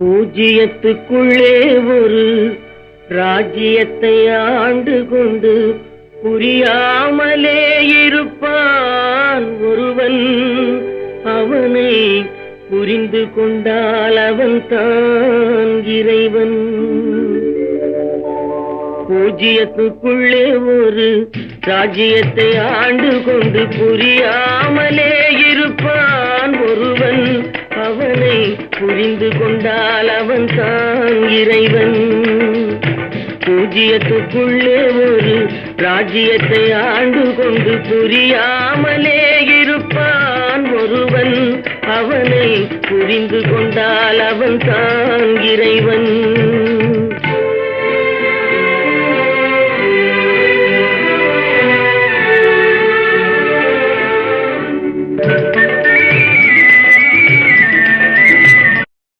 பூஜ்ஜியத்துக்குள்ளே ஒரு ராஜ்யத்தை ஆண்டு கொண்டு புரியாமலே இருப்பான் ஒருவன். அவனை புரிந்து கொண்டால் அவன் தான் இறைவன். பூஜ்ஜியத்துக்குள்ளே ஒரு ராஜ்யத்தை ஆண்டு கொண்டு புரியாமலே புரிந்து கொண்டால் அவன் தான் இறைவன். பூஜ்ஜியத்துக்குள்ளே ஒரு ராஜ்யத்தை ஆண்டு கொண்டு புரியாமலே இருப்பான் ஒருவன். அவனை புரிந்து கொண்டால் அவன் தான் இறைவன்.